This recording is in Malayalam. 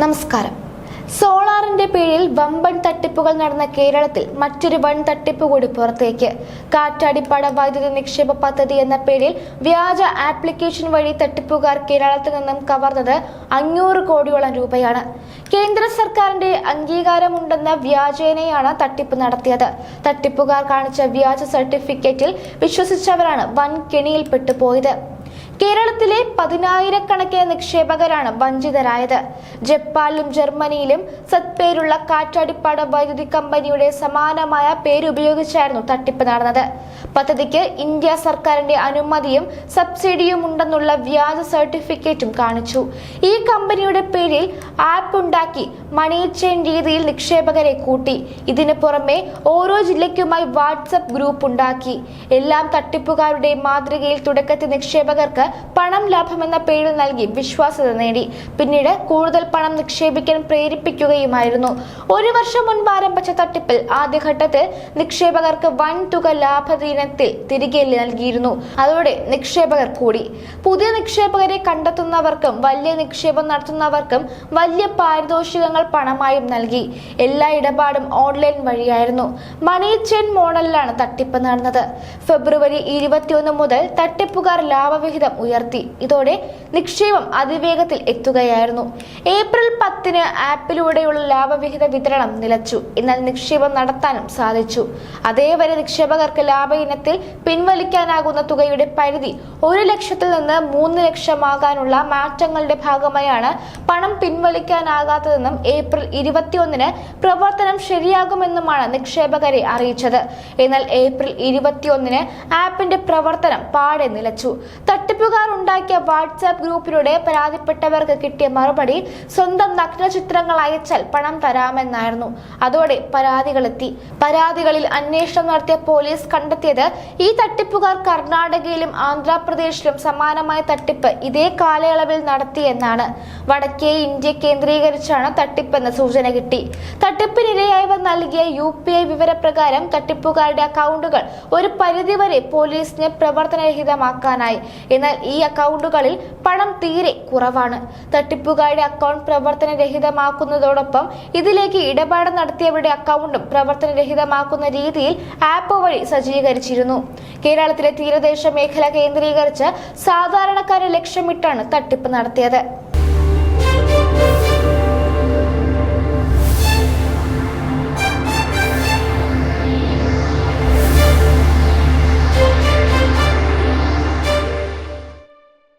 നമസ്കാരം. സോളാറിന്റെ പേരിൽ വമ്പൻ തട്ടിപ്പുകൾ നടന്ന കേരളത്തിൽ മറ്റൊരു വൻ തട്ടിപ്പ് കൂടി പുറത്തേക്ക്. കാറ്റാടിപ്പാട വൈദ്യുതി നിക്ഷേപ പദ്ധതി എന്ന പേരിൽ വ്യാജ ആപ്ലിക്കേഷൻ വഴി തട്ടിപ്പുകാർ കേരളത്തിൽ നിന്നും കവർന്നത് അഞ്ഞൂറ് കോടിയോളം രൂപയാണ്. കേന്ദ്ര സർക്കാരിന്റെ അംഗീകാരമുണ്ടെന്ന വ്യാജേനയാണ് തട്ടിപ്പ് നടത്തിയത്. തട്ടിപ്പുകാർ കാണിച്ച വ്യാജ സർട്ടിഫിക്കറ്റിൽ വിശ്വസിച്ചവരാണ് വൻ കെണിയിൽപ്പെട്ടു പോയത്. കേരളത്തിലെ പതിനായിരക്കണക്കിന് നിക്ഷേപകരാണ് വഞ്ചിതരായത്. ജപ്പാനിലും ജർമ്മനിയിലും സത്പേരുള്ള കാറ്റാടിപ്പാട വൈദ്യുതി കമ്പനിയുടെ സമാനമായ പേരുപയോഗിച്ചായിരുന്നു തട്ടിപ്പ് നടന്നത്. പദ്ധതിക്ക് ഇന്ത്യ സർക്കാരിന്റെ അനുമതിയും സബ്സിഡിയും ഉണ്ടെന്നുള്ള വ്യാജ സർട്ടിഫിക്കറ്റും കാണിച്ചു. ഈ കമ്പനിയുടെ പേരിൽ ആപ്പ് ഉണ്ടാക്കി മണി ചെയിൻ രീതിയിൽ നിക്ഷേപകരെ കൂട്ടി. ഇതിന് പുറമെ ഓരോ ജില്ലയ്ക്കുമായി വാട്സപ്പ് ഗ്രൂപ്പ് ഉണ്ടാക്കി. എല്ലാം തട്ടിപ്പുകാരുടെ മാതൃകയിൽ തുടക്കത്തിൽ നിക്ഷേപകർക്ക് പണം ലാഭമെന്ന പേരിൽ നൽകി വിശ്വാസ്യത നേടി. പിന്നീട് കൂടുതൽ പണം നിക്ഷേപിക്കാൻ പ്രേരിപ്പിക്കുകയുമായിരുന്നു. ഒരു വർഷം മുൻപ് ആരംഭിച്ച തട്ടിപ്പിൽ ആദ്യഘട്ടത്തിൽ നിക്ഷേപകർക്ക് വൻ തുക ലാഭദിനത്തിൽ തിരികെ നൽകിയിരുന്നു. അതോടെ നിക്ഷേപകർ കൂടി. പുതിയ നിക്ഷേപകരെ കണ്ടെത്തുന്നവർക്കും വലിയ നിക്ഷേപം നടത്തുന്നവർക്കും വലിയ പാരിതോഷികങ്ങൾ പണമായും നൽകി. എല്ലാ ഇടപാടും ഓൺലൈൻ വഴിയായിരുന്നു. മണി ചെയിൻ മോഡലിലാണ് തട്ടിപ്പ് നടന്നത്. ഫെബ്രുവരി ഇരുപത്തിയൊന്ന് മുതൽ തട്ടിപ്പുകാർ ലാഭവിഹിതം ഉയർത്തി. ഇതോടെ നിക്ഷേപം അതിവേഗത്തിൽ എത്തുകയായിരുന്നു. ഏപ്രിൽ പത്തിന് ആപ്പിലൂടെയുള്ള ലാഭവിഹിത വിതരണം നിലച്ചു. എന്നാൽ നിക്ഷേപം നടത്താനും സാധിച്ചു. അതേവരെ നിക്ഷേപകർക്ക് ലാഭ ഇനത്തിൽ പിൻവലിക്കാനാകുന്ന തുകയുടെ പരിധി ഒരു ലക്ഷത്തിൽ നിന്ന് മൂന്ന് ലക്ഷമാകാനുള്ള മാറ്റങ്ങളുടെ ഭാഗമായാണ് പണം പിൻവലിക്കാനാകാത്തതെന്നും ഏപ്രിൽ ഇരുപത്തിയൊന്നിന് പ്രവർത്തനം ശരിയാകുമെന്നുമാണ് നിക്ഷേപകരെ അറിയിച്ചത്. എന്നാൽ ഏപ്രിൽ ഇരുപത്തിയൊന്നിന് ആപ്പിന്റെ പ്രവർത്തനം പാടെ നിലച്ചു. തട്ടിപ്പുകാർ ഉണ്ടാക്കിയ വാട്സാപ്പ് ഗ്രൂപ്പിലൂടെ പരാതിപ്പെട്ടവർക്ക് കിട്ടിയ മറുപടി സ്വന്തം നഗ്ന ചിത്രങ്ങൾ അയച്ചാൽ പണം തരാമെന്നായിരുന്നു. അതോടെ പരാതികളെത്തി. പരാതികളിൽ അന്വേഷണം നടത്തിയ പോലീസ് കണ്ടെത്തിയത് ഈ തട്ടിപ്പുകാർ കർണാടകയിലും ആന്ധ്രാപ്രദേശിലും സമാനമായ തട്ടിപ്പ് ഇതേ കാലയളവിൽ നടത്തിയെന്നാണ്. വടക്കേ ഇന്ത്യ കേന്ദ്രീകരിച്ചാണ് തട്ടിപ്പെന്ന സൂചന കിട്ടി. തട്ടിപ്പിനിരയായവർ നൽകിയ യു പി ഐ വിവരപ്രകാരം തട്ടിപ്പുകാരുടെ അക്കൗണ്ടുകൾ ഒരു പരിധിവരെ പോലീസിന് പ്രവർത്തനരഹിതമാക്കാനായി. എന്നാൽ ഈ അക്കൗണ്ടുകളിൽ പണം തീരെ കുറവാണ്. തട്ടിപ്പുകാരുടെ അക്കൗണ്ട് പ്രവർത്തനരഹിതമാക്കുന്നതോടൊപ്പം ഇതിലേക്ക് ഇടപാട് നടത്തിയവരുടെ അക്കൗണ്ടും പ്രവർത്തനരഹിതമാക്കുന്ന രീതിയിൽ ആപ്പ് വഴി സജ്ജീകരിച്ചിരുന്നു. കേരളത്തിലെ തീരദേശ മേഖല കേന്ദ്രീകരിച്ച് സാധാരണക്കാരെ ലക്ഷ്യമിട്ടാണ് തട്ടിപ്പ് നടത്തിയത്.